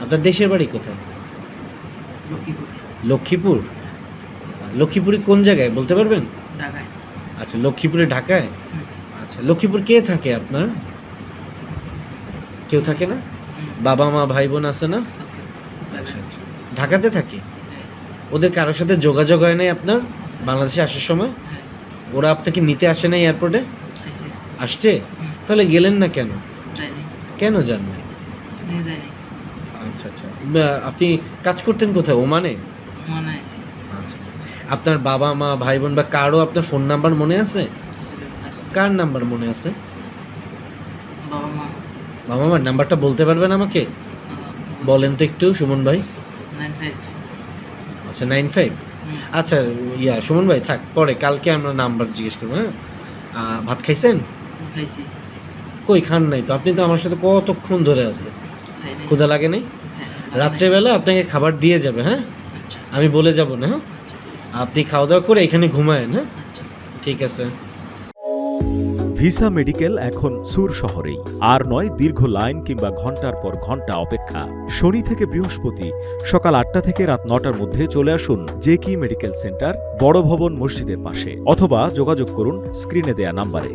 আপনার দেশের বাড়ি কোথায়? লক্ষ্মীপুর। লক্ষ্মীপুর? লক্ষ্মীপুরে কোন জায়গায় বলতে পারবেন? ঢাকায়। আচ্ছা লক্ষ্মীপুরে ঢাকায়? আচ্ছা লক্ষ্মীপুর কে থাকে আপনার? কেউ থাকে না? বাবা মা ভাই বোন আছে না? আচ্ছা আচ্ছা। ঢাকাতে থাকে? হ্যাঁ, ওদের কারোর সাথে যোগাযোগ হয় নাই আপনার? বাংলাদেশে আসার সময়? হ্যাঁ, ওরা আপনাকে নিতে আসে নাই এয়ারপোর্টে? আসছে? তাহলে গেলেন না কেন? যাইনি। কেন যান নাই। আচ্ছা আচ্ছা। আপনি কাজ করতেন কোথায়? ওমানে? মনে আছে। আচ্ছা আচ্ছা। আপনার বাবা মা ভাই বোন বা কারও আপনার ফোন নাম্বার মনে আছে? কার নাম্বার মনে আছে? বাবা মা। বাবা মার নাম্বারটা বলতে পারবেন আমাকে? বলেন তো একটু সুমন ভাই। আচ্ছা নাইন ফাইভ আচ্ছা ইয়া সুমন ভাই থাক পরে কালকে আমরা নাম্বার জিজ্ঞেস করব হ্যাঁ? ভাত খাইছেন? খাইছি। কই খান নাই তো? আপনি তো আমার সাথে কতক্ষণ ধরে আছে। ক্ষুধা লাগে নাই রাত্রেবেলা আপনাকে খাবার দিয়ে যাবে হ্যাঁ? আচ্ছা। আমি বলে যাব না হ্যাঁ? আচ্ছা আপনি খাওয়া দাওয়া করে এখানে ঘুমায়েন হ্যাঁ? আচ্ছা। ঠিক আছে। ভিসা মেডিকেল এখন সুর শহরেই। আর নয় দীর্ঘ লাইন কিংবা ঘণ্টার পর ঘণ্টা অপেক্ষা। শনি থেকে বৃহস্পতি সকাল আটটা থেকে রাত নটার মধ্যে চলে আসুন জে কি মেডিকেল সেন্টার বড় ভবন মসজিদের পাশে। অথবা যোগাযোগ করুন স্ক্রিনে দেয়া নাম্বারে।